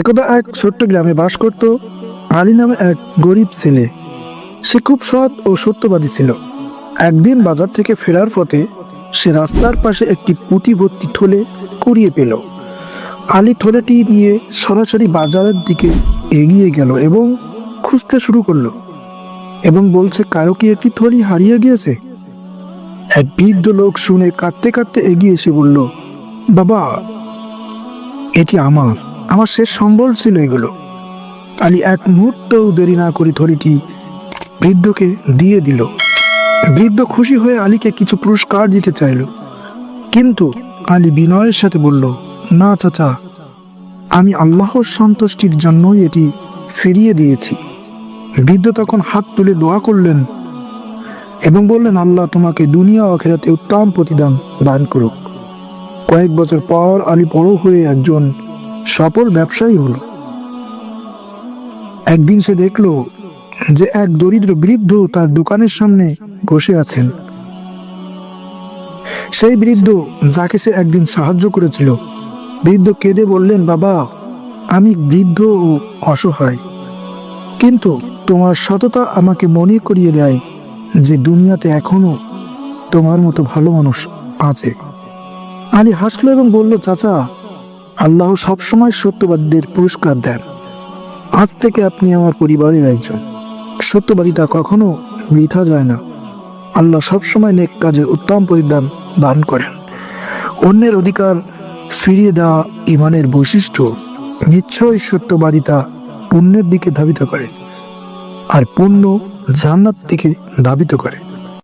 একদা এক ছোট্ট গ্রামে বাস করত আলী নামে এক গরিব ছেলে। সে খুব সৎ ও সত্যবাদী ছিল। একদিন বাজার থেকে ফেরার পথে সে রাস্তার পাশে একটি পুঁটি ভর্তি থলে কুড়িয়ে পেল। আলী থলেটি নিয়ে সরাসরি বাজারের দিকে এগিয়ে গেল এবং খুঁজতে শুরু করল এবং বলছে, কারও কি একটি থলি হারিয়ে গিয়েছে? এক বৃদ্ধ লোক শুনে কাঁদতে কাঁদতে এগিয়ে এসে বলল, বাবা, এটি আমার। আমার শেষ সম্বল ছিল এগুলো। আলী এক মুহূর্তও দেরি না করে থলিটি বৃদ্ধকে দিয়ে দিল। বৃদ্ধ খুশি হয়ে আলীকে কিছু পুরস্কার দিতে চাইল। কিন্তু আলী বিনয়ের সাথে বলল, না, চাচা, আমি আল্লাহর সন্তুষ্টির জন্যই এটি ফিরিয়ে দিয়েছি। বৃদ্ধ তখন হাত তুলে দোয়া করলেন এবং বললেন, আল্লাহ তোমাকে দুনিয়া ও আখেরাতে উত্তম প্রতিদান দান করুক। কয়েক বছর পর আলী বড় হয়ে একজন সফল ব্যবসায়ী হলো। একদিন সে দেখল যে এক দরিদ্র বৃদ্ধ তার দোকানের সামনে বসে আছেন। সেই বৃদ্ধ যাকে সে একদিন সাহায্য করেছিল, বৃদ্ধ কেঁদে বললেন, বাবা, আমি বৃদ্ধ ও অসহায়। কিন্তু তোমার সততা আমাকে মনে করিয়ে দেয় যে দুনিয়াতে এখনও তোমার মতো ভালো মানুষ আছে। আলী হাসলো এবং বলল, চাচা আল্লাহ সবসময় সত্যবাদীদের পুরস্কার দেন। আজ থেকে আপনি আমার পরিবারের একজন। সত্যবাদিতা কখনো বৃথা যায় না। আল্লাহ সবসময় নেক কাজে উত্তম পরিধান দান করেন। অন্যের অধিকার ফিরিয়ে দেওয়া ইমানের বৈশিষ্ট্য নিশ্চয়ই সত্যবাদিতা পুণ্যের দিকে ধাবিত করে, আর পুণ্য জান্নাত দিকে ধাবিত করে।